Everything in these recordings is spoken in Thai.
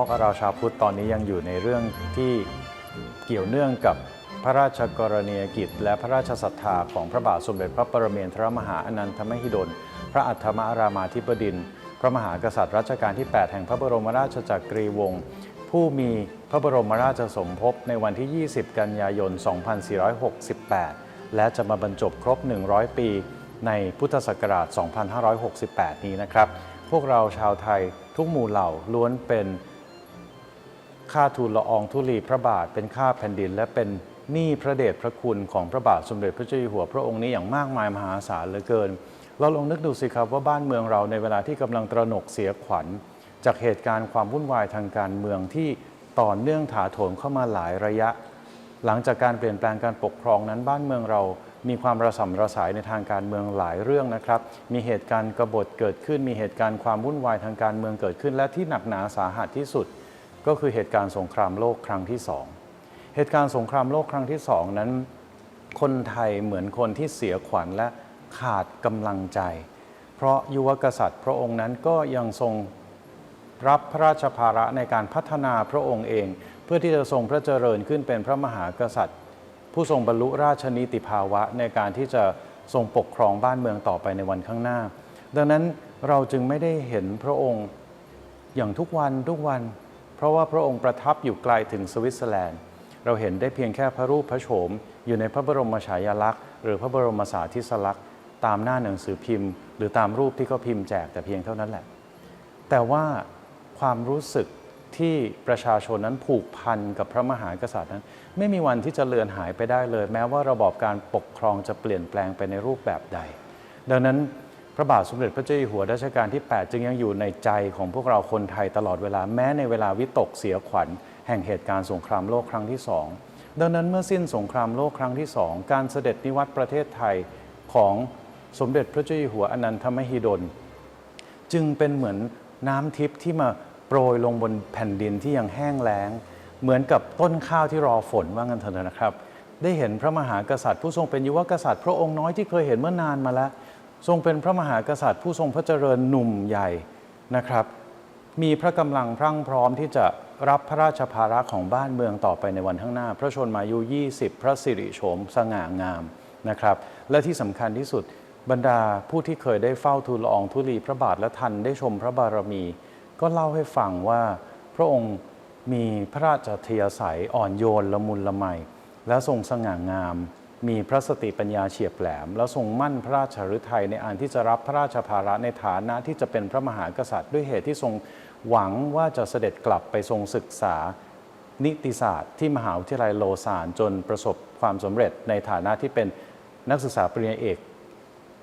อกเราชาวพุทธตอนนี้ยังอยู่ในเรื่องที่เกี่ยวเนื่องกับพระราชกรณียกิจ และพระราชศรัทธาของพระบาทสมเด็จพระปรเมนทรมหาอนันทมหิดล พระอัฏฐมรามาธิบดินทร์พระมหากษัตริย์รัชกาลที่ 8 แห่งพระบรมราชจักรีวงศ์ผู้มีพระบรมราชสมภพในวันที่ 20 กันยายน 2468 และจะมาบรรจบครบ 100 ปีในพุทธศักราช 2568 นี้นะครับ พวกเราชาวไทยทุกหมู่เหล่าล้วนเป็น ข้าทูลละอองธุลีพระบาทเป็นข้าแผ่นดิน และเป็นหนี้พระเดชพระคุณของพระบาทสมเด็จพระเจ้าอยู่หัวพระองค์นี้อย่างมากมายมหาศาลเหลือเกิน เราลองนึกดูสิครับว่าบ้านเมืองเราในเวลาที่กำลังตระหนกเสียขวัญ จากเหตุการณ์ความวุ่นวายทางการเมืองที่ต่อเนื่องถาโถมเข้ามาหลายระยะ หลังจากการเปลี่ยนแปลงการปกครองนั้นบ้านเมืองเรามีความระสำระสายในทางการเมืองหลายเรื่องนะครับ มีเหตุการณ์กบฏเกิดขึ้น มีเหตุการณ์ความวุ่นวายทางการเมืองเกิดขึ้น และที่หนักหนาสาหัสที่สุด ก็คือเหตุการณ์สงครามโลกครั้งที่สองเหตุการณ์สงครามโลกครั้งที่สองนั้น คนไทยเหมือนคนที่เสียขวัญและขาดกำลังใจ เพราะยุวกษัตริย์พระองค์นั้นก็ยังทรงรับพระราชภาระในการพัฒนาพระองค์เอง เพื่อที่จะทรงพระเจริญขึ้นเป็นพระมหากษัตริย์ ผู้ทรงบรรลุราชนิติภาวะในการที่จะทรงปกครองบ้านเมืองต่อไปในวันข้างหน้า ดังนั้นเราจึงไม่ได้เห็นพระองค์อย่างทุกวันทุกวัน เพราะว่าพระองค์ประทับอยู่ไกลถึงสวิตเซอร์แลนด์ เราเห็นได้เพียงแค่พระรูปพระโฉม อยู่ในพระบรมฉายาลักษณ์ หรือพระบรมสาธิสลักษณ์ ตามหน้าหนังสือพิมพ์ หรือตามรูปที่เขาพิมพ์แจกแต่เพียงเท่านั้นแหละ แต่ว่าความรู้สึกที่ประชาชนนั้นผูกพันกับพระมหากษัตริย์นั้น ไม่มีวันที่จะเลือนหายไปได้เลย แม้ว่าระบอบการปกครองจะเปลี่ยนแปลงไปในรูปแบบใด ดังนั้น ระบาทสมเด็จพระเจ้าอยู่หัวรัชกาลที่ 8 จึงยังอยู่ในใจของพวกเราคนไทยตลอดเวลาแม้ในเวลาวิตกเสียขวัญ แห่งเหตุการณ์สงครามโลกครั้งที่สองดังนั้นเมื่อสิ้นสงครามโลกครั้งที่สองการเสด็จนิวัตประเทศไทยของสมเด็จพระเจ้าอยู่หัวอนันทมหิดล จึงเป็นเหมือนน้ำทิพย์ที่มาโปรยลงบนแผ่นดินที่ยังแห้งแล้ง เหมือนกับต้นข้าวที่รอฝนว่างันเถอะนะครับ ได้เห็นพระมหากษัตริย์ผู้ทรงเป็นยุวกษัตริย์พระองค์น้อยที่เคยเห็นเมื่อนานมาแล้ว ทรงเป็นพระมหากษัตริย์ผู้ทรงพระเจริญหนุ่มใหญ่นะครับ มีพระกำลังพรั่งพร้อมที่จะรับพระราชภาระของบ้านเมืองต่อไปในวันข้างหน้า พระชนมายุ 20 พระสิริโฉมสง่างามนะครับ และที่สำคัญที่สุดบรรดาผู้ที่เคยได้เฝ้าทูลละอองธุลีพระบาทและทันได้ชมพระบารมี ก็เล่าให้ฟังว่าพระองค์มีพระราชเทียสัยอ่อนโยนละมุนละไมและทรงสง่างาม มีพระสติปัญญาเฉียบแหลม และทรงมั่นพระราชฤทัยในอันที่จะรับพระราชภาระในฐานะที่จะเป็นพระมหากษัตริย์ ด้วยเหตุที่ทรงหวังว่าจะเสด็จกลับไปทรงศึกษานิติศาสตร์ ที่มหาวิทยาลัยโลซานจนประสบความสำเร็จในฐานะที่เป็นนักศึกษาปริญญาเอก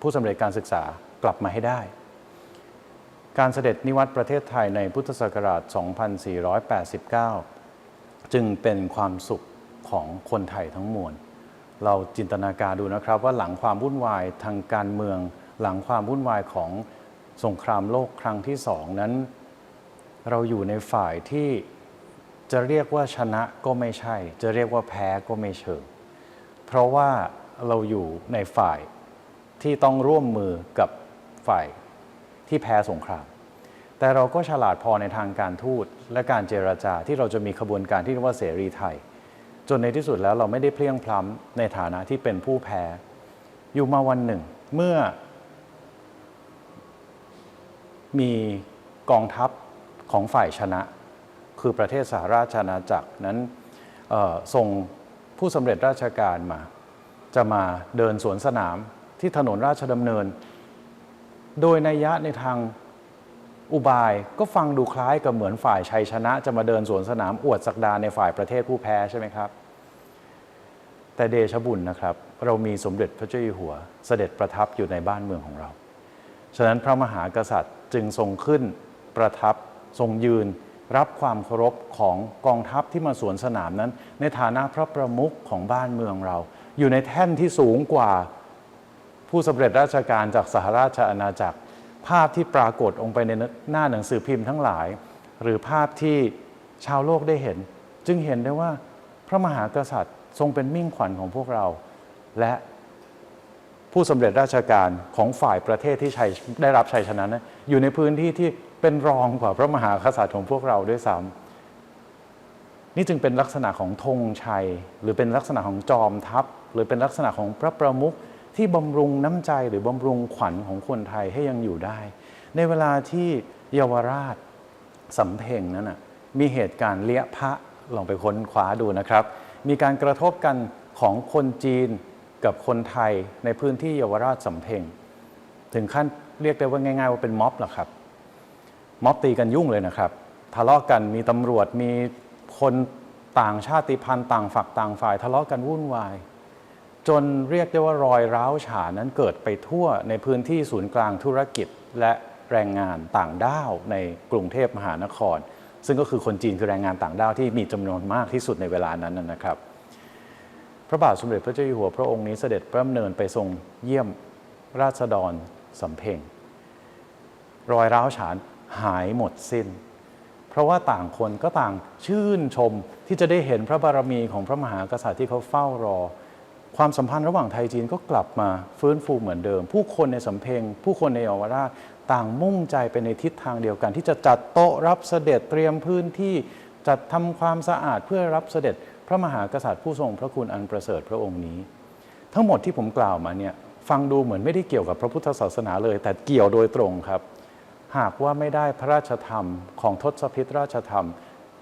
ผู้สำเร็จการศึกษากลับมาให้ได้ การเสด็จนิวัตประเทศไทยในพุทธศักราช 2489 จึงเป็นความสุขของคนไทยทั้งมวล เราจินตนาการดูนะครับ ว่าหลังความวุ่นวายทางการเมือง หลังความวุ่นวายของสงครามโลกครั้งที่สองนั้น เราอยู่ในฝ่ายที่จะเรียกว่าชนะก็ไม่ใช่ จะเรียกว่าแพ้ก็ไม่เชิง เพราะว่าเราอยู่ในฝ่ายที่ต้องร่วมมือกับฝ่ายที่แพ้สงคราม แต่เราก็ฉลาดพอในทางการทูตและการเจรจาที่เราจะมีขบวนการที่เรียกว่าเสรีไทย จนในที่สุดแล้วเราไม่ได้เพลียงพล้ำในฐานะที่เป็นผู้แพ้ อยู่มาวันหนึ่ง เมื่อ มีกองทัพของฝ่ายชนะ คือประเทศสหราชอาณาจักรนั้นส่งผู้สำเร็จราชการมา จะมาเดินสวนสนามที่ถนนราชดำเนิน โดยนัยยะในทาง อุบายก็ฟังดูคล้ายกับเหมือนฝ่ายชัยชนะ จะมาเดินสวนสนามอวดศักดาในฝ่ายประเทศผู้แพ้ใช่ไหมครับ แต่เดชบุญนะครับ เรามีสมเด็จพระเจ้าอยู่หัว เสด็จประทับอยู่ในบ้านเมืองของเรา ฉะนั้นพระมหากษัตริย์จึงทรงขึ้นประทับทรงยืน รับความเคารพของกองทัพที่มาสวนสนามนั้น ในฐานะพระประมุขของบ้านเมืองเรา อยู่ในแท่นที่สูงกว่าผู้สำเร็จราชการจากสหราชอาณาจักร ภาพที่ปรากฏองค์ไปในหน้าหนังสือพิมพ์ทั้งหลาย หรือภาพที่ชาวโลกได้เห็น จึงเห็นได้ว่าพระมหากษัตริย์ทรงเป็นมิ่งขวัญของพวกเรา และผู้สำเร็จราชการของฝ่ายประเทศที่ชัยได้รับชัยชนะนั้นอยู่ในพื้นที่ที่เป็นรองกว่าพระมหากษัตริย์ของพวกเราด้วยซ้นี่จึงเป็นลักษณะของธงชัย หรือเป็นลักษณะของจอมทัพ หรือเป็นลักษณะของพระประมุข ที่บำรุงน้ำใจหรือบำรุงขวัญของคนไทยให้ยังอยู่ได้ ในเวลาที่เยาวราชสำเพ็งนั้นนะมีเหตุการณ์เลี้ยพระลองไปค้นคว้าดูนะครับ มีการกระทบกันของคนจีนกับคนไทยในพื้นที่เยาวราชสำเพ็งถึงขั้นเรียกได้ว่าง่าย ๆ ว่าเป็นม็อบหรอครับ ม็อบตีกันยุ่งเลยนะครับ ทะเลาะกันมีตำรวจมีคนต่างชาติพันธุ์ต่างฝักต่างฝ่าย ทะเลาะกันวุ่นวาย จนเรียกได้ว่ารอยร้าวฉานนั้นเกิดไปทั่วในพื้นที่ศูนย์กลางธุรกิจและแรงงานต่างด้าวในกรุงเทพมหานคร ซึ่งก็คือคนจีนคือแรงงานต่างด้าวที่มีจำนวนมากที่สุดในเวลานั้นนะครับ พระบาทสมเด็จพระเจ้าอยู่หัวพระองค์นี้เสด็จพระดำเนินไปทรงเยี่ยมราษฎรสำเพ็งรอยร้าวฉานหายหมดสิ้น เพราะว่าต่างคนก็ต่างชื่นชมที่จะได้เห็นพระบารมีของพระมหากษัตริย์ที่เขาเฝ้ารอ ความสัมพันธ์ระหว่างไทยจีนก็กลับมาฟื้นฟูเหมือนเดิม ผู้คนในสำเพ็ง ผู้คนในเยาวราชต่างมุ่งใจไปในทิศทางเดียวกัน ที่จะจัดโต๊ะรับเสด็จเตรียมพื้นที่จัดทำความสะอาดเพื่อรับเสด็จพระมหากษัตริย์ผู้ทรงพระคุณอันประเสริฐพระองค์นี้ ทั้งหมดที่ผมกล่าวมาเนี่ยฟังดูเหมือนไม่ได้เกี่ยวกับพระพุทธศาสนาเลย แต่เกี่ยวโดยตรงครับ หากว่าไม่ได้พระราชธรรมของทศพิธราชธรรม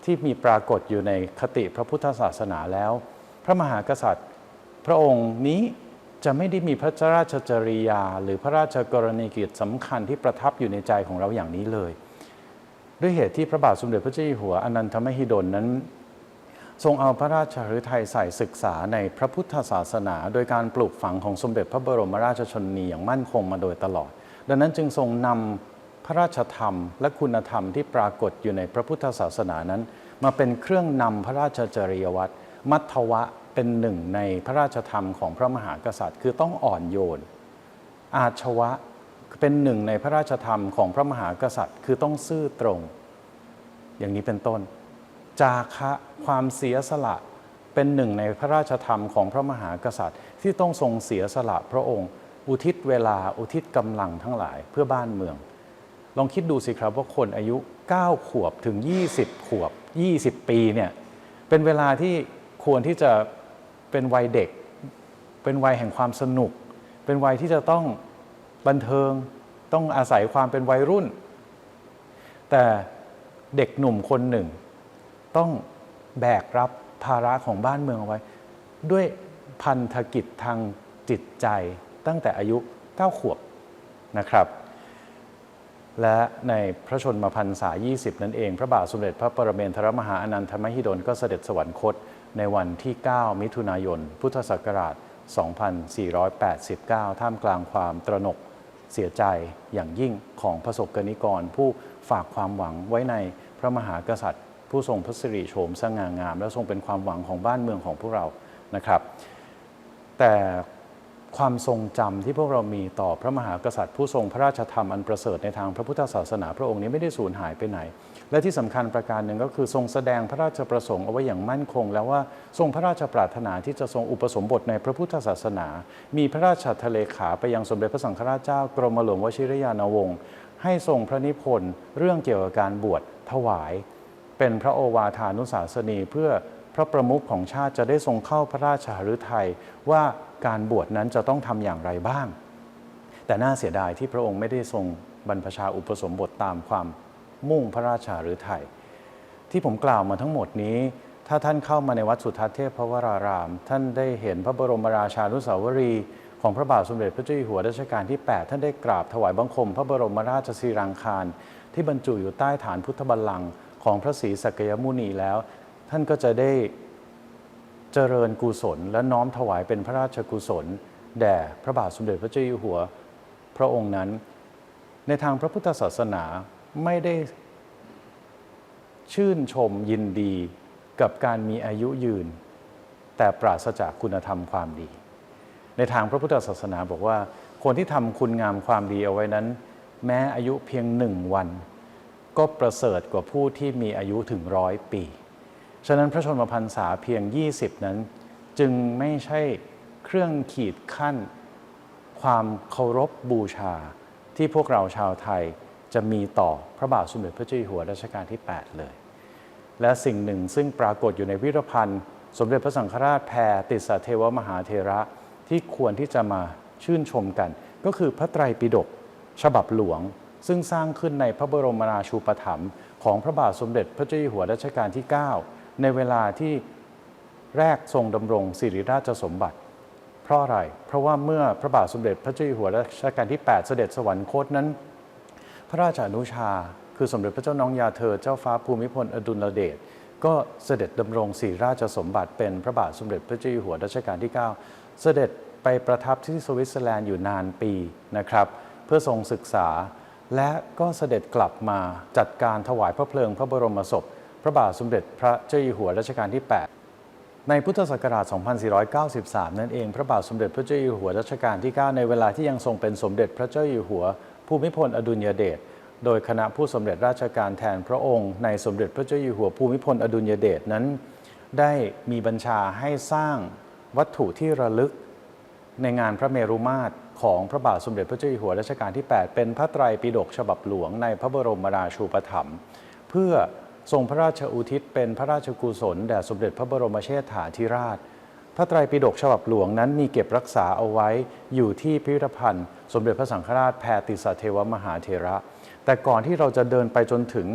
ที่มีปรากฏอยู่ในคติพระพุทธศาสนาแล้ว พระมหากษัตริย์ พระองค์นี้จะไม่ได้มีพระราชจริยา หรือพระราชกรณียกิจสำคัญที่ประทับอยู่ในใจของเราอย่างนี้เลย ด้วยเหตุที่พระบาทสมเด็จพระเจ้าอยู่หัวอนันทมหิดลนั้น ทรงเอาพระราชฤทัยใส่ศึกษาในพระพุทธศาสนา โดยการปลูกฝังของสมเด็จพระบรมราชชนนีอย่างมั่นคงมาโดยตลอด ดังนั้นจึงทรงนำพระราชธรรมและคุณธรรมที่ปรากฏอยู่ในพระพุทธศาสนานั้น มาเป็นเครื่องนำพระราชจริยวัตรมัทวะ เป็นหนึ่งในพระราชธรรมของพระมหากษัตริย์ คือต้องอ่อนโยน อาชวะเป็นหนึ่งในพระราชธรรมของพระมหากษัตริย์ คือต้องซื่อตรง อย่างนี้เป็นต้น จาคะความเสียสละเป็นหนึ่งในพระราชธรรมของพระมหากษัตริย์ ที่ต้องทรงเสียสละพระองค์ อุทิศเวลาอุทิศกำลังทั้งหลายเพื่อบ้านเมือง ลองคิดดูสิครับว่าคนอายุ 9 ขวบถึง 20 ขวบ 20 ปีเนี่ยเป็นเวลาที่ควรที่จะ เป็นวัยเด็ก เป็นวัยแห่งความสนุก เป็นวัยที่จะต้องบันเทิง ต้องอาศัยความเป็นวัยรุ่น แต่เด็กหนุ่มคนหนึ่ง ต้องแบกรับภาระของบ้านเมืองเอาไว้ ด้วยพันธกิจทางจิตใจตั้งแต่อายุ 9 ขวบนะครับ และในพระชนมพรรษา 20 นั่นเอง พระบาทสมเด็จพระปรเมนทรมหาอนันทมหิดลก็เสด็จสวรรคต ในวันที่ 9 มิถุนายน พุทธศักราช 2489 ท่ามกลางความตระหนกเสียใจอย่างยิ่งของประสบกนิกร ผู้ฝากความหวังไว้ในพระมหากษัตริย์ ผู้ทรงพระสิริโฉมสง่างาม และทรงเป็นความหวังของบ้านเมืองของพวกเรานะครับ แต่ ความทรงจำที่พวกเรามีต่อพระมหากษัตริย์ผู้ทรงพระราชธรรมอันประเสริฐในทางพระพุทธศาสนาพระองค์นี้ไม่ได้สูญหายไปไหน และที่สำคัญประการหนึ่งก็คือทรงแสดงพระราชประสงค์เอาไว้อย่างมั่นคง แล้วว่าทรงพระราชปรารถนาที่จะทรงอุปสมบทในพระพุทธศาสนา มีพระราชทะเลขาไปยังสมเด็จพระสังฆราชเจ้ากรมหลวงวชิรยานวงศ์ให้ทรงพระนิพนธ์เรื่องเกี่ยวกับการบวชถวาย เป็นพระโอวาทานุสาสนีเพื่อพระประมุขของชาติจะได้ทรงเข้าพระราชหฤทัยว่า การบวชนั้นจะต้องทำอย่างไรบ้าง แต่น่าเสียดายที่พระองค์ไม่ได้ทรงบรรพชาอุปสมบทตามความมุ่งพระราชหฤทัยที่ผมกล่าวมาทั้งหมดนี้ ถ้าท่านเข้ามาในวัดสุทัศน์เทพพระวราราม ท่านได้เห็นพระบรมราชานุสาวรีย์ของพระบาทสมเด็จพระเจ้าอยู่หัวรัชกาลที่ 8 ท่านได้กราบถวายบังคม พระบรมราชสีรังคาร ที่บรรจุอยู่ใต้ฐานพุทธบัลลังก์ของพระศรีสักยมุนีแล้ว ท่านก็จะได้ เจริญกุศล และน้อมถวายเป็นพระราชกุศล แด่พระบาทสมเด็จพระเจ้าอยู่หัว พระองค์นั้น ในทางพระพุทธศาสนาไม่ได้ชื่นชมยินดีกับการมีอายุยืน แต่ปราศจากคุณธรรมความดี ในทางพระพุทธศาสนาบอกว่า คนที่ทำคุณงามความดีเอาไว้นั้น แม้อายุเพียงหนึ่งวัน ก็ประเสริฐกว่าผู้ที่มีอายุถึงร้อยปี ฉะนั้นพระชนมพรรษาเพียง 20 นั้น จึงไม่ใช่เครื่องขีดขั้น ความเคารพบูชาที่พวกเราชาวไทยจะมีต่อพระบาทสมเด็จพระเจ้าอยู่หัวรัชกาลที่ 8 เลย และสิ่งหนึ่งซึ่งปรากฏอยู่ในพิพิธภัณฑ์สมเด็จพระสังฆราชแพรติสเทวมหาเทระที่ควรที่จะมาชื่นชมกัน ก็คือพระไตรปิฎกฉบับหลวง ซึ่งสร้างขึ้นในพระบรมราชูปถัมภ์ของพระบาทสมเด็จพระเจ้าอยู่หัวรัชกาลที่ 9 ในเวลาที่แรกทรงดำรงสิริราชสมบัติ เพราะอะไร เพราะว่าเมื่อพระบาทสมเด็จพระเจ้าอยู่หัวรัชกาลที่ 8 เสด็จสวรรคตนั้น พระราชอนุชา คือสมเด็จพระเจ้าน้องยาเธอเจ้าฟ้าภูมิพลอดุลเดชก็เสด็จดำรงศรีราชสมบัติ เป็นพระบาทสมเด็จพระเจ้าอยู่หัวรัชกาลที่ 9 เสด็จไปประทับที่สวิตเซอร์แลนด์อยู่นานปีนะครับ เพื่อทรงศึกษาและก็เสด็จกลับมาจัดการถวายพระเพลิงพระบรมศพ พระบาทสมเด็จพระเจ้าอยู่หัวรัชกาลที่ 8 ในพุทธศักราช 2493 นั่นเอง พระบาทสมเด็จพระเจ้าอยู่หัวรัชกาลที่ 9 ในเวลาที่ยังทรงเป็นสมเด็จพระเจ้าอยู่หัว ภูมิพลอดุลยเดช โดยคณะผู้สำเร็จราชการแทนพระองค์ ในสมเด็จพระเจ้าอยู่หัวภูมิพลอดุลยเดชนั้น ได้มีบัญชาให้สร้างวัตถุที่ระลึกในงานพระเมรุมาตรของพระบาทสมเด็จพระเจ้าอยู่หัวรัชกาลที่ 8 เป็นพระไตรปิฎกฉบับหลวงในพระบรมราชูปถัมภ์เพื่อ ทรงพระราชอุทิศเป็นพระราชกุศลแด่สมเด็จพระบรมเชษฐาธิราช พระไตรปิฎกฉบับหลวงนั้นมีเก็บรักษาเอาไว้อยู่ที่พิพิธภัณฑ์ สมเด็จพระสังฆราชแพรติสเทวมหาเถระ แต่ก่อนที่เราจะเดินไปจนถึง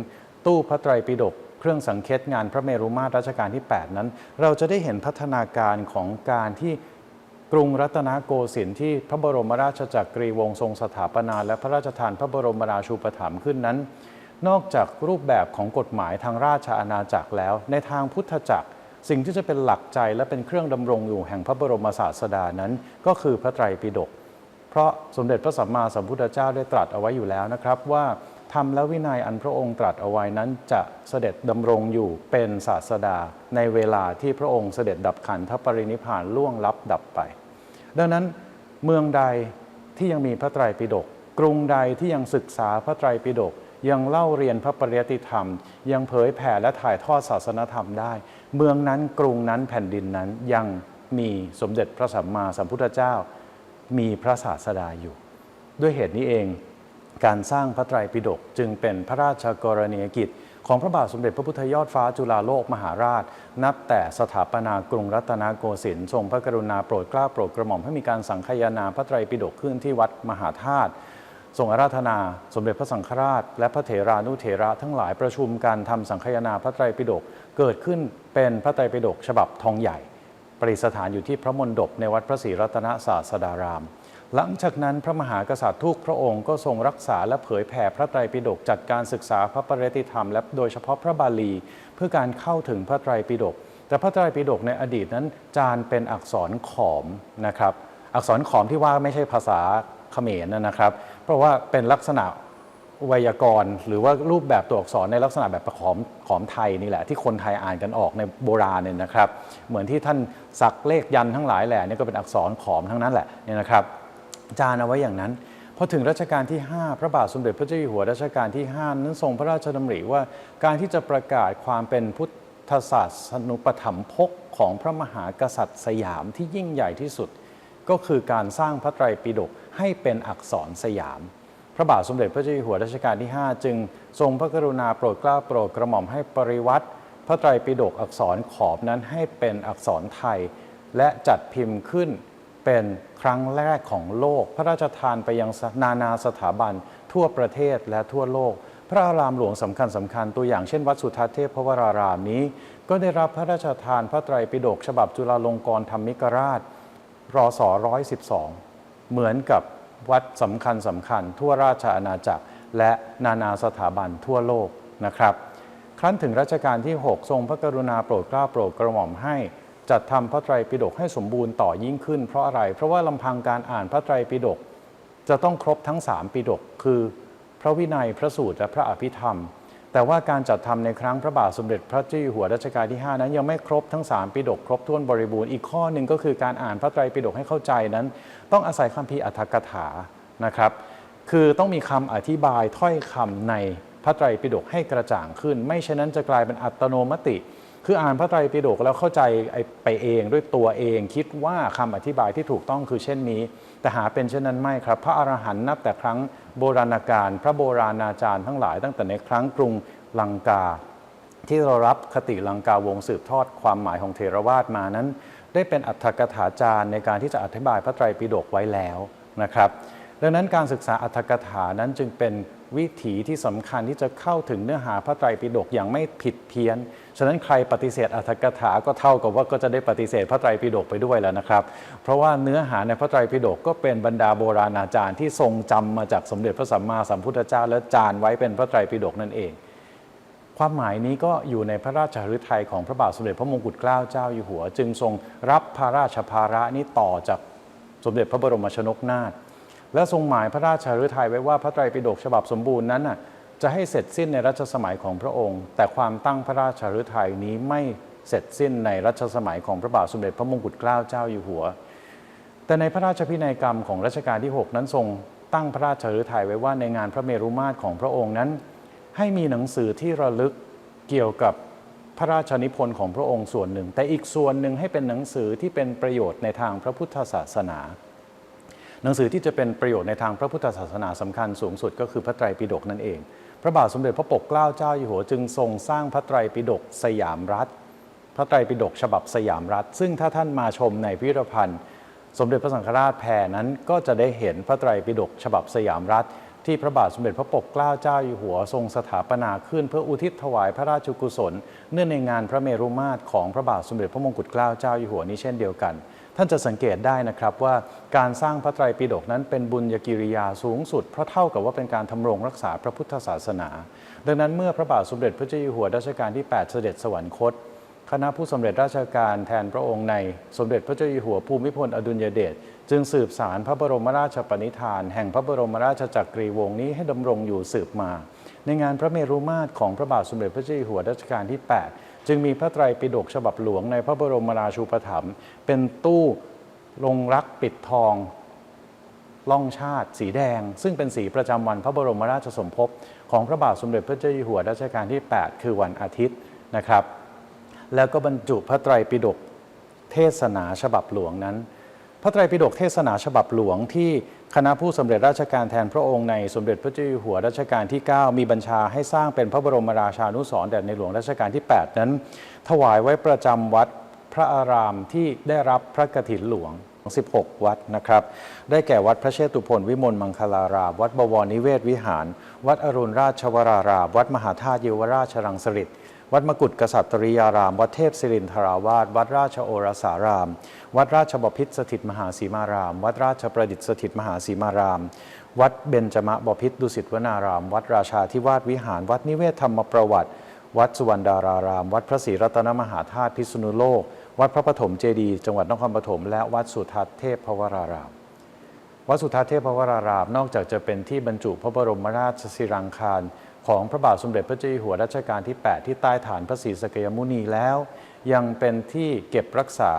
ตู้พระไตรปิฎกเครื่องสังเคตงานพระเมรุมาตรรัชกาลที่ 8 นั้น เราจะได้เห็นพัฒนาการของการที่กรุงรัตนโกสินทร์ที่พระบรมราชจักรีวงศ์ทรงสถาปนา และพระราชทานพระบรมราชูปถัมภ์ขึ้นนั้น นอกจากรูปแบบของกฎหมายทางราชอาณาจักรแล้ว ในทางพุทธจักร สิ่งที่จะเป็นหลักใจและเป็นเครื่องดำรงอยู่แห่งพระบรมศาสดานั้น ก็คือพระไตรปิฎกเพราะสมเด็จพระสัมมาสัมพุทธเจ้าได้ตรัสเอาไว้อยู่แล้วนะครับว่าธรรมและวินัยอันพระองค์ตรัสเอาไว้นั้นจะเสด็จดำรงอยู่เป็นศาสดา ในเวลาที่พระองค์เสด็จดับขันธปรินิพพานล่วงลับดับไป ดังนั้นเมืองใดที่ยังมีพระไตรปิฎกกรุงใดที่ยังศึกษาพระไตรปิฎก ยังเล่าเรียนพระปริยติธรรม ยังเผยแผ่และถ่ายทอดศาสนธรรมได้ เมืองนั้นกรุงนั้นแผ่นดินนั้นยังมีสมเด็จพระสัมมาสัมพุทธเจ้า มีพระศาสดาอยู่ ด้วยเหตุนี้เองการสร้างพระไตรปิฎกจึงเป็นพระราชกรณียกิจ ของพระบาทสมเด็จพระพุทธยอดฟ้าจุฬาโลกมหาราช นับแต่สถาปนากรุงรัตนโกสินทร์ทรงพระกรุณาโปรดเกล้าโปรดกระหม่อมให้มีการสังคายนาพระไตรปิฎกขึ้นที่วัดมหาธาตุ ทรงอาราธนา สมเด็จพระสังฆราช และพระเถรานุเถระทั้งหลายประชุมกันทำสังคายนาพระไตรปิฎกเกิดขึ้นเป็นพระไตรปิฎกฉบับทองใหญ่ ประดิษฐานอยู่ที่พระมณฑปในวัดพระศรีรัตนศาสดาราม หลังจากนั้นพระมหากษัตริย์ทุกพระองค์ก็ทรงรักษาและเผยแผ่พระไตรปิฎกจัดการศึกษาพระปริติธรรม และโดยเฉพาะพระบาลี เพื่อการเข้าถึงพระไตรปิฎกแต่พระไตรปิฎกในอดีตนั้นจานเป็นอักษรขอมนะครับอักษรขอมที่ว่าไม่ใช่ภาษาเขมรนะครับ ราะว่าเป็นลักษณะไวยากรณ์ หรือว่ารูปแบบตัวอักษรในลักษณะแบบขอมขอมไทยนี่แหละ ที่คนไทยอ่านกันออกในโบราณเนี่ยนะครับ เหมือนที่ท่านสักเลขยันทั้งหลายแหละนี่ก็เป็นอักษรขอมทั้งนั้นแหละเนี่ยนะครับจานเอาไว้อย่างนั้นพอถึงรัชกาลที่ 5 พระบาทสมเด็จพระเจ้าอยู่หัวรัชกาลที่ 5 นั้นทรงพระราชดำริว่าการที่จะประกาศความเป็นพุทธศาสนุปถัมภกของพระมหากษัตริย์สยามที่ยิ่งใหญ่ที่สุด ก็คือการสร้างพระไตรปิฎกให้เป็นอักษรสยาม พระบาทสมเด็จพระเจ้าอยู่หัวรัชกาลที่ 5 จึงทรงพระกรุณาโปรดเกล้าโปรดกระหม่อมให้ปริวัติ พระไตรปิฎกอักษรขอบนั้นให้เป็นอักษรไทย และจัดพิมพ์ขึ้นเป็นครั้งแรกของโลก พระราชทานไปยังนานาสถาบัน ทั่วประเทศและทั่วโลก พระอารามหลวงสำคัญสำคัญตัวอย่างเช่นวัดสุทัศน์เทพวรารามนี้ ก็ได้รับพระราชทานพระไตรปิฎกฉบับจุฬาลงกรณ์ธรรมิกราช รศ112 เหมือนกับวัดสำคัญสำคัญ ทั่วราชอาณาจักร และนานาสถาบันทั่วโลกนะครับ ครั้นถึงรัชกาลที่ 6 ทรงพระกรุณาโปรดเกล้าโปรดกระหม่อมให้ จัดทำพระไตรปิฎกให้สมบูรณ์ต่อยิ่งขึ้นเพราะอะไร เพราะว่าลำพังการอ่านพระไตรปิฎกจะต้องครบทั้ง 3 ปิฎกคือ พระวินัยพระสูตรและพระอภิธรรม แต่ว่าการจัดทำในครั้งพระบาทสมเด็จพระเจ้าอยู่หัวรัชกาลที่ 5 นั้นยังไม่ครบทั้ง 3 ปิฎกครบถ้วนบริบูรณ์อีกข้อหนึ่งก็คือการอ่านพระไตรปิฎกให้เข้าใจนั้น ต้องอาศัยคัมภีร์อัตถกถานะครับ คือต้องมีคำอธิบายถ้อยคำในพระไตรปิฎกให้กระจ่างขึ้น ไม่เช่นนั้นจะกลายเป็นอัตโนมติ คืออ่านพระไตรปิฎกแล้วเข้าใจไปเองด้วยตัวเองคิดว่าคำอธิบายที่ถูกต้องคือเช่นนี้ แต่หาเป็นเช่นนั้นไม่ครับ พระอรหันต์นับแต่ครั้งโบราณกาลพระโบราณอาจารย์ทั้งหลายตั้งแต่ในครั้งกรุงลังกา ที่เรารับคติลังกาวงสืบทอดความหมายของเทรวาสมานั้น ได้เป็นอัตถกถาจารย์ในการที่จะอธิบายพระไตรปิฎกไว้แล้วนะครับดังนั้นการศึกษาอัตถกถานั้นจึงเป็นวิถีที่สำคัญที่จะเข้าถึงเนื้อหาพระไตรปิฎกอย่างไม่ผิดเพี้ยน ฉะนั้นใครปฏิเสธอัตถกถาก็เท่ากับว่าก็จะได้ปฏิเสธพระไตรปิฎกไปด้วยแล้วนะครับ เพราะว่าเนื้อหาในพระไตรปิฎกก็เป็นบรรดาโบราณอาจารย์ที่ทรงจำมาจากสมเด็จพระสัมมาสัมพุทธเจ้า และจารไว้เป็นพระไตรปิฎกนั่นเอง ความหมายนี้ก็อยู่ในพระราชฤทัยของพระบาทสมเด็จพระมงกุฎเกล้าเจ้าอยู่หัว จึงทรงรับพระราชภาระนี้ต่อจากสมเด็จพระบรมชนกนาถและทรงหมายพระราชฤทัยไว้ว่าพระไตรปิฎกฉบับสมบูรณ์นั้นน่ะ จะให้เสร็จสิ้นในรัชสมัยของพระองค์ แต่ความตั้งพระราชฤทัยนี้ไม่เสร็จสิ้นในรัชสมัยของพระบาทสมเด็จพระมงกุฎเกล้าเจ้าอยู่หัว แต่ในพระราชพินัยกรรมของรัชกาลที่ 6 นั้นทรงตั้งพระราชฤทัยไว้ว่าในงานพระเมรุมาตรของพระองค์นั้น ให้มีหนังสือที่ระลึกเกี่ยวกับพระราชนิพนธ์ของพระองค์ส่วนหนึ่ง แต่อีกส่วนหนึ่งให้เป็นหนังสือที่เป็นประโยชน์ในทางพระพุทธศาสนา หนังสือที่จะเป็นประโยชน์ในทางพระพุทธศาสนาสำคัญสูงสุดก็คือพระไตรปิฎกนั่นเอง พระบาทสมเด็จพระปกเกล้าเจ้าอยู่หัวจึงทรงสร้างพระไตรปิฎกสยามรัฐ พระไตรปิฎกฉบับสยามรัฐ ซึ่งถ้าท่านมาชมในพิพิธภัณฑ์ สมเด็จพระสังฆราชแพรนั้นก็จะได้เห็นพระไตรปิฎกฉบับสยามรัฐ ที่พระบาทสมเด็จพระปกเกล้าเจ้าอยู่หัวทรงสถาปนาขึ้นเพื่ออุทิศถวายพระราชกุศล เนื่องในงานพระเมรุมาตรของพระบาทสมเด็จพระมงกุฎเกล้าเจ้าอยู่หัวนี้เช่นเดียวกัน ท่านจะสังเกตได้นะครับว่าการสร้างพระไตรปิฎกนั้นเป็นบุญญกิริยาสูงสุด เพราะเท่ากับว่าเป็นการทำรงรักษาพระพุทธศาสนา ดังนั้นเมื่อพระบาทสมเด็จพระเจ้าอยู่หัวรัชกาลที่ 8 เสด็จสวรรคต คณะผู้สำเร็จราชการแทนพระองค์ในสมเด็จพระเจ้าอยู่หัวภูมิพลอดุลยเดชจึงสืบสารพระบรมราชปณิธาน แห่งพระบรมราชจักรีวงศ์นี้ให้ดำรงอยู่สืบมา ในงานพระเมรุมาตรของพระบาทสมเด็จพระเจ้าอยู่หัวรัชกาลที่ 8 จึงมีพระไตรปิฎกฉบับหลวงในพระบรมราชูปถัมภ์เป็นตู้ลงรักปิดทองล่องชาติสีแดง ซึ่งเป็นสีประจำวันพระบรมราชสมภพของพระบาทสมเด็จพระเจ้าอยู่หัวรัชกาลที่ 8 คือวันอาทิตย์นะครับ แล้วก็บรรจุพระไตรปิฎกเทศนาฉบับหลวงนั้น พระไตรปิฎกเทศนาฉบับหลวงที่ คณะผู้สำเร็จราชการแทนพระองค์ในสมเด็จพระเจ้าอยู่หัวรัชกาลที่ 9 มีบัญชาให้สร้างเป็นพระบรมราชานุสรณ์แด่ในหลวงรัชกาลที่ 8 นั้น ถวายไว้ประจำวัดพระอารามที่ได้รับพระกฐินหลวง 16 วัดนะครับ ได้แก่วัดพระเชตุพนวิมลมังคลาราม วัดบวรนิเวศวิหาร วัดอรุณราชวราราม วัดมหาธาตุเยาวราชรังสฤษ วัดมกุฎกษัตริยาราม วัดเทพศิรินทราวาส วัดราชโอรสาราม วัดราชบพิตรสถิตมหาสีมาราม วัดราชประดิษฐ์สถิตมหาสีมาราม วัดเบญจมบพิตรดุสิตวนาราม วัดราชาธิวาสวิหาร วัดนิเวศธรรมประวัติ วัดสุวรรณดาราราม วัดพระศรีรัตนมหาธาตุพิษณุโลก วัดพระปฐมเจดีย์จังหวัดนครปฐม และวัดสุทัศน์เทพพวรารามวัดสุทัศน์เทพวราราม นอกจากจะเป็นที่บรรจุพระบรมราชสิรังคาร ของพระบาทสมเด็จพระเจ้าอยู่หัวรัชกาลที่ 8 ที่ใต้ฐานพระศรีสกยมุนีแล้ว ยังเป็นที่เก็บรักษา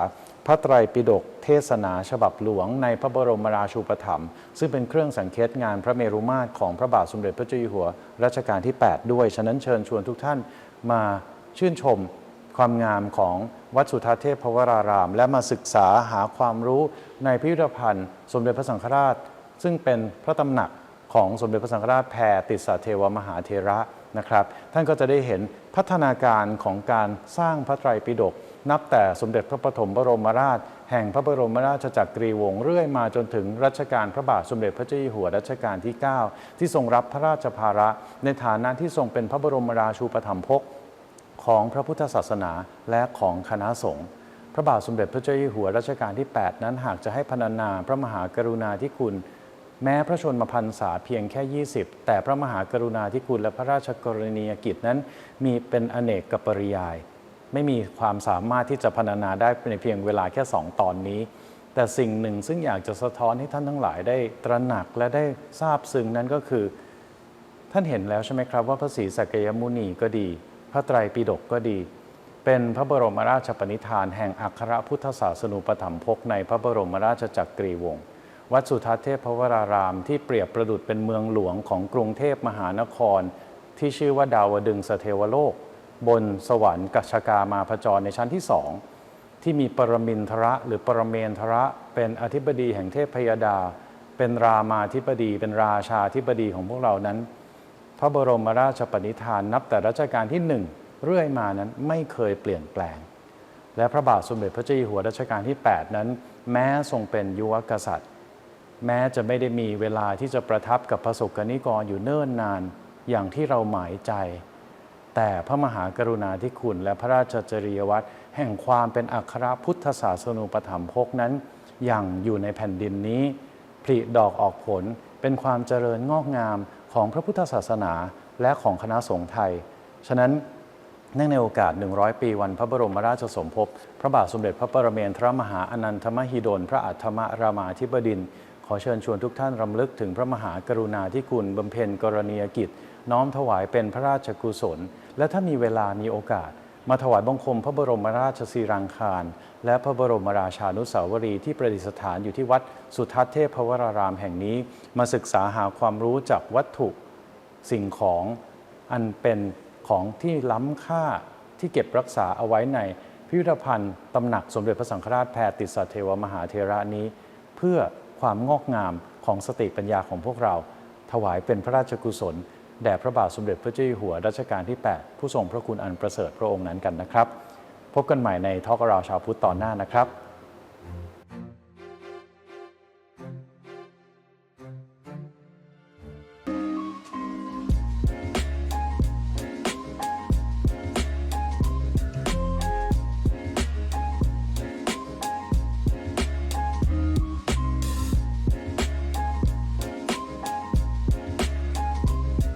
พระไตรปิฎกเทศนาฉบับหลวงในพระบรมราชูปถัมภ์ซึ่งเป็นเครื่องสังเกตงานพระเมรุมาตรของพระบาทสมเด็จพระเจ้าอยู่หัวรัชกาลที่ 8 ด้วย ฉะนั้นเชิญชวนทุกท่านมาชื่นชมความงามของวัดสุทัศเทพพวราราม และมาศึกษาหาความรู้ในพิพิธภัณฑ์ สมเด็จพระสังฆราช ซึ่งเป็นพระตำหนัก ของสมเด็จพระสังฆราชแพรติสสะเทวมหาเทระนะครับ ท่านก็จะได้เห็นพัฒนาการของการสร้างพระไตรปิฎกนับแต่สมเด็จพระปฐมบรมราช แห่งพระบรมราชจักรีวงศ์เรื่อยมาจนถึงรัชกาลพระบาทสมเด็จพระเจ้าอยู่หัวรัชกาลที่ 9 ที่ทรงรับพระราชภาระ ในฐานะที่ทรงเป็นพระบรมราชูปถัมภกของพระพุทธศาสนาและของคณะสงฆ์พระบาทสมเด็จพระเจ้าอยู่หัวรัชกาลที่ 8 นั้นหากจะให้พรรณนาพระมหากรุณาธิคุณ แม้พระชนมพรรษาเพียงแค่ 20 แต่พระมหากรุณาธิคุณและพระราชกรณียกิจนั้น มีเป็นอเนกกับปริยาย ไม่มีความสามารถที่จะพรรณนาได้ในเพียงเวลาแค่2ตอนนี้ แต่สิ่งหนึ่งซึ่งอยากจะสะท้อนให้ท่านทั้งหลายได้ตระหนักและได้ทราบซึ้งนั้นก็คือ ท่านเห็นแล้วใช่ไหมครับว่าพระศรีสักยมุนีก็ดี พระไตรปิฎกก็ดี เป็นพระบรมราชปณิธานแห่งอัครพุทธศาสนูปถัมภกในพระบรมราชจักรีวงศ์ วัดสุทัศน์เทพวราราม ที่เปรียบประดุจเป็นเมืองหลวงของกรุงเทพมหานคร ที่ชื่อว่าดาวดึงสเทวโลก บนสวรรค์กัชกามาพจรในชั้นที่สองที่มีปรมินทระหรือปรเมนทระเป็นอธิบดีแห่งเทพพยดา เป็นรามาธิบดีเป็นราชาธิบดีของพวกเรานั้น พระบรมราชปณิธานนับแต่รัชกาลที่หนึ่งเรื่อยมานั้นไม่เคยเปลี่ยนแปลง และพระบาทสมเด็จพระเจ้าอยู่หัวรัชกาลที่ 8 นั้น แม้ทรงเป็นยุวกษัตริย์ แม้จะไม่ได้มีเวลาที่จะประทับกับประสบกนิกรอยู่เนิ่นนานอย่างที่เราหมายใจ แต่พระมหากรุณาธิคุณและพระราชจริยวัตรแห่งความเป็นอัครพุทธศาสนูปถัมภกนั้นยังอยู่ในแผ่นดินนี้ผลิดอกออกผลเป็นความเจริญงอกงามของพระพุทธศาสนาและของคณะสงฆ์ไทย ฉะนั้นเนื่องในโอกาส 100 ปีวันพระบรมราชสมภพ พระบาทสมเด็จพระปรเมนทรมหาอนันทมหิดล พระอัฏฐมรามาธิบดินทร อเชิญชวนทุกท่านรำลึกถึงพระมหากรุณาธิคุณบำเพ็ญกรณียกิจ น้อมถวายเป็นพระราชกุศล และถ้ามีเวลามีโอกาส มาถวายบังคมพระบรมราชสีรังคาร และพระบรมราชานุสาวรีย์ที่ประดิษฐานอยู่ที่วัดสุทัศน์เทพวรารามแห่งนี้ มาศึกษาหาความรู้จากวัตถุสิ่งของอันเป็นของที่ล้ำค่าที่เก็บรักษาเอาไว้ในพิพิธภัณฑ์ตำหนักสมเด็จพระสังฆราชแพรติสสเทวมหาเทระนี้ เพื่อ ความงอกงามของสติปัญญาของพวกเรา ถวายเป็นพระราชกุศล แด่พระบาทสมเด็จพระเจ้าอยู่หัวรัชกาลที่ 8 ผู้ทรงพระคุณอันประเสริฐพระองค์นั้นกันนะครับ พบกันใหม่ในทอกเราชาวพุทธตอนหน้านะครับ